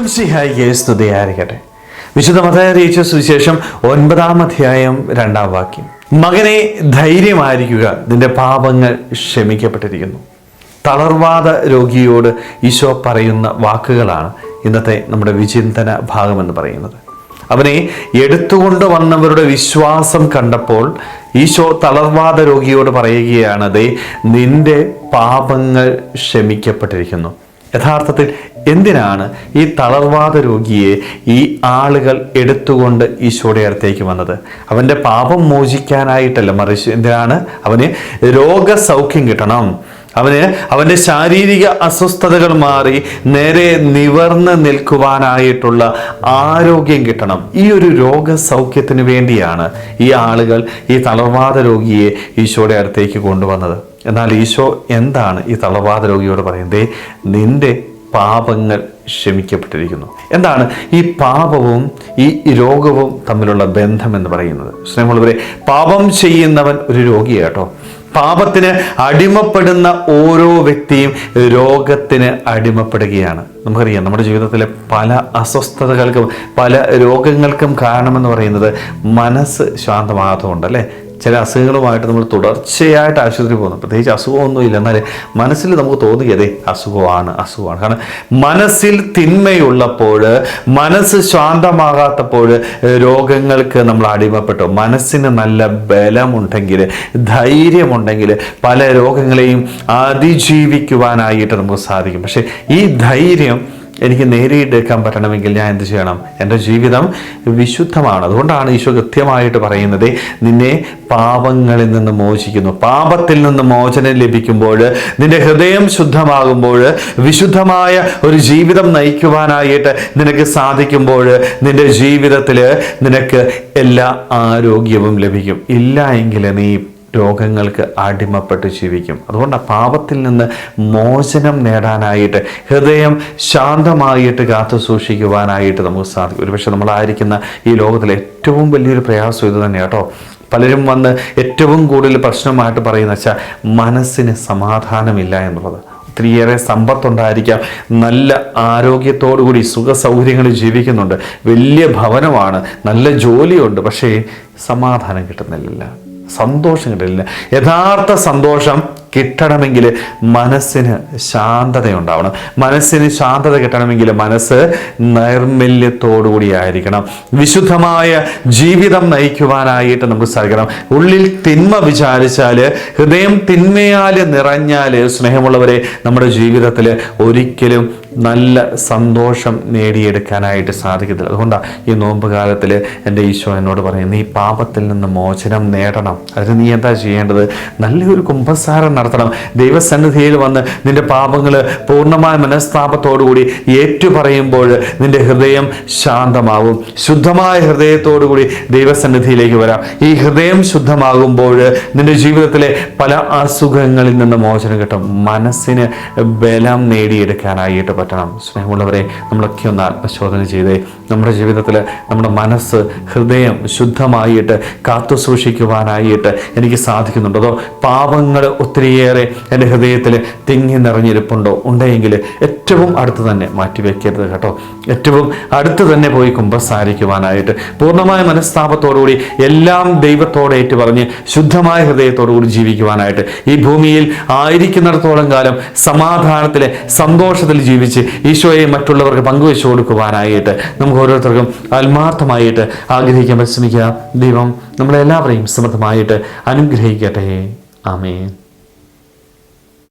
ഈശ്വംസിഹായിക്ക് സ്തുതിയായിരിക്കട്ടെ വിശുദ്ധ മതയറിയിച്ച സുവിശേഷം ഒൻപതാം അധ്യായം രണ്ടാം വാക്യം. മകനെ ധൈര്യമായിരിക്കുക നിന്റെ പാപങ്ങൾ ക്ഷമിക്കപ്പെട്ടിരിക്കുന്നു. തളർവാദ രോഗിയോട് ഈശോ പറയുന്ന വാക്കുകളാണ് ഇന്നത്തെ നമ്മുടെ വിചിന്തന ഭാഗമെന്ന് പറയുന്നത്. അവനെ എടുത്തുകൊണ്ട് വന്നവരുടെ വിശ്വാസം കണ്ടപ്പോൾ ഈശോ തളർവാദ രോഗിയോട് പറയുകയാണ് അതെ നിന്റെ പാപങ്ങൾ ക്ഷമിക്കപ്പെട്ടിരിക്കുന്നു. യഥാർത്ഥത്തിൽ എന്തിനാണ് ഈ തളർവാദ രോഗിയെ ഈ ആളുകൾ എടുത്തുകൊണ്ട് ഈശോയുടെ അടുത്തേക്ക് വന്നത്? അവന്റെ പാപം മോചിക്കാനായിട്ടല്ല മറിച്ച് എന്തിനാണ്? അവന് രോഗസൗഖ്യം കിട്ടണം. അവന് അവന്റെ ശാരീരിക അസ്വസ്ഥതകൾ മാറി നേരെ നിവർന്ന് നിൽക്കുവാനായിട്ടുള്ള ആരോഗ്യം കിട്ടണം. ഈ ഒരു രോഗസൗഖ്യത്തിന് വേണ്ടിയാണ് ഈ ആളുകൾ ഈ തളർവാദ രോഗിയെ ഈശോയുടെ അടുത്തേക്ക് കൊണ്ടുവന്നത്. എന്നാൽ ഈശോ എന്താണ് ഈ തളർവാദ രോഗിയോട് പറയുന്നത്? നിന്റെ പാപങ്ങൾ ക്ഷമിക്കപ്പെട്ടിരിക്കുന്നു. എന്താണ് ഈ പാപവും ഈ രോഗവും തമ്മിലുള്ള ബന്ധം എന്ന് പറയുന്നത്? സ്നേഹമുള്ളവരെ പാപം ചെയ്യുന്നവൻ ഒരു രോഗിയാട്ടോ പാപത്തിന് അടിമപ്പെടുന്ന ഓരോ വ്യക്തിയും രോഗത്തിന് അടിമപ്പെടുകയാണ്. നമുക്കറിയാം നമ്മുടെ ജീവിതത്തിലെ പല അസ്വസ്ഥതകൾക്കും പല രോഗങ്ങൾക്കും കാരണമെന്ന് പറയുന്നത് മനസ്സ് ശാന്തമാകാത്തതുകൊണ്ട് അല്ലേ ചില അസുഖങ്ങളുമായിട്ട് നമ്മൾ തുടർച്ചയായിട്ട് ആശുപത്രി പോകുന്നു. പ്രത്യേകിച്ച് അസുഖമൊന്നുമില്ല. എന്നാൽ മനസ്സിൽ നമുക്ക് തോന്നുകയതേ അസുഖമാണ് അസുഖമാണ്. കാരണം മനസ്സിൽ തിന്മയുള്ളപ്പോൾ മനസ്സ് ശാന്തമാകാത്തപ്പോൾ രോഗങ്ങൾക്ക് നമ്മൾ അടിമപ്പെട്ടു. മനസ്സിന് നല്ല ബലമുണ്ടെങ്കിൽ ധൈര്യമുണ്ടെങ്കിൽ പല രോഗങ്ങളെയും അതിജീവിക്കുവാനായിട്ട് നമുക്ക് സാധിക്കും. പക്ഷേ ഈ ധൈര്യം എനിക്ക് നേരിട്ടെടുക്കാൻ പറ്റണമെങ്കിൽ ഞാൻ എന്ത് ചെയ്യണം? എന്റെ ജീവിതം വിശുദ്ധമാണ്. അതുകൊണ്ടാണ് ഈശോ കൃത്യമായിട്ട് പറയുന്നത് നിന്നെ പാപങ്ങളിൽ നിന്ന് മോചിക്കുന്നു. പാപത്തിൽ നിന്ന് മോചനം ലഭിക്കുമ്പോൾ നിന്റെ ഹൃദയം ശുദ്ധമാകുമ്പോൾ വിശുദ്ധമായ ഒരു ജീവിതം നയിക്കുവാനായിട്ട് നിനക്ക് സാധിക്കുമ്പോൾ നിന്റെ ജീവിതത്തിൽ നിനക്ക് എല്ലാ ആരോഗ്യവും ലഭിക്കും. ഇല്ല എങ്കിൽ നീ രോഗങ്ങൾക്ക് അടിമപ്പെട്ട് ജീവിക്കും. അതുകൊണ്ട് ആ പാപത്തിൽ നിന്ന് മോചനം നേടാനായിട്ട് ഹൃദയം ശാന്തമായിട്ട് കാത്തു സൂക്ഷിക്കുവാനായിട്ട് നമുക്ക് സാധിക്കും. ഒരുപക്ഷെ നമ്മളായിരിക്കുന്ന ഈ ലോകത്തിലെ ഏറ്റവും വലിയൊരു പ്രയാസം ഇത് തന്നെ കേട്ടോ. പലരും വന്ന് ഏറ്റവും കൂടുതൽ പ്രശ്നമായിട്ട് പറയുന്ന വെച്ചാൽ മനസ്സിന് സമാധാനമില്ല എന്നുള്ളത്. ഒത്തിരിയേറെ സമ്പത്തുണ്ടായിരിക്കാം. നല്ല ആരോഗ്യത്തോടു കൂടി സുഖ സൗകര്യങ്ങളിൽ ജീവിക്കുന്നുണ്ട്. വലിയ ഭവനമാണ്. നല്ല ജോലിയുണ്ട്. പക്ഷേ സമാധാനം കിട്ടുന്നില്ല. സന്തോഷം കിട്ടില്ല യഥാർത്ഥ സന്തോഷം കിട്ടണമെങ്കിൽ മനസ്സിന് ശാന്തത ഉണ്ടാവണം മനസ്സിന് ശാന്തത കിട്ടണമെങ്കിൽ മനസ്സ് നൈർമല്യത്തോടുകൂടി ആയിരിക്കണം വിശുദ്ധമായ ജീവിതം നയിക്കുവാനായിട്ട് നമുക്ക് സാധിക്കണം. ഉള്ളിൽ തിന്മ വിചാരിച്ചാൽ ഹൃദയം തിന്മയാൽ നിറഞ്ഞാൽ സ്നേഹമുള്ളവരെ നമ്മുടെ ജീവിതത്തിൽ ഒരിക്കലും നല്ല സന്തോഷം നേടിയെടുക്കാനായിട്ട് സാധിക്കത്തില്ല. അതുകൊണ്ടാണ് ഈ നോമ്പ് കാലത്തിൽ എന്റെ ഈശോ എന്നോട് പറയുന്നത് നീ പാപത്തിൽ നിന്ന് മോചനം നേടണം. അതിന് നീ എന്താ ചെയ്യേണ്ടത്? നല്ലൊരു കുംഭസാരം നടത്തണം. ദൈവസന്നിധിയിൽ വന്ന് നിന്റെ പാപങ്ങൾ പൂർണമായ മനസ്താപത്തോടുകൂടി ഏറ്റുപറയുമ്പോൾ നിന്റെ ഹൃദയം ശാന്തമാകും ശുദ്ധമായ ഹൃദയത്തോടുകൂടി ദൈവസന്നിധിയിലേക്ക് വരാം. ഈ ഹൃദയം ശുദ്ധമാകുമ്പോൾ നിന്റെ ജീവിതത്തിലെ പല അസുഖങ്ങളിൽ നിന്ന് മോചനം കിട്ടും. മനസ്സിന് ബലം നേടിയെടുക്കാനായിട്ട് പറ്റണം സ്നേഹമുള്ളവരെ നമ്മളൊക്കെ ഒന്ന് ആത്മശോധന ചെയ്ത്. നമ്മുടെ ജീവിതത്തിൽ നമ്മുടെ മനസ്സ് ഹൃദയം ശുദ്ധമായിട്ട് കാത്തു സൂക്ഷിക്കുവാനായിട്ട് എനിക്ക് സാധിക്കുന്നുണ്ടോ. അതോ പാപങ്ങൾ ഒത്തിരിയേറെ എന്റെ ഹൃദയത്തിൽ തിങ്ങി നിറഞ്ഞിരിപ്പുണ്ടോ? ഉണ്ടെങ്കിൽ ഏറ്റവും അടുത്ത് തന്നെ മാറ്റി മാറ്റിവെക്കരുത് കേട്ടോ. ഏറ്റവും അടുത്ത് തന്നെ പോയി കുമ്പസാരിക്കുവാനായിട്ട്. പൂർണമായ മനസ്താപത്തോടുകൂടി എല്ലാം ദൈവത്തോടെ ഏറ്റു പറഞ്ഞ് ശുദ്ധമായ ഹൃദയത്തോടുകൂടി ജീവിക്കുവാനായിട്ട്. ഈ ഭൂമിയിൽ ആയിരിക്കുന്നിടത്തോളം കാലം സമാധാനത്തിൽ സന്തോഷത്തിൽ ജീവിച്ച് ഈശോയെ മറ്റുള്ളവർക്ക് പങ്കുവെച്ചു കൊടുക്കുവാനായിട്ട് നമുക്ക് ഓരോരുത്തർക്കും ആത്മാർത്ഥമായിട്ട് ആഗ്രഹിക്കാൻ പരിശ്രമിക്കുക. ദൈവം നമ്മളെല്ലാവരെയും സമൃദ്ധമായിട്ട് അനുഗ്രഹിക്കട്ടെ. ആമേൻ.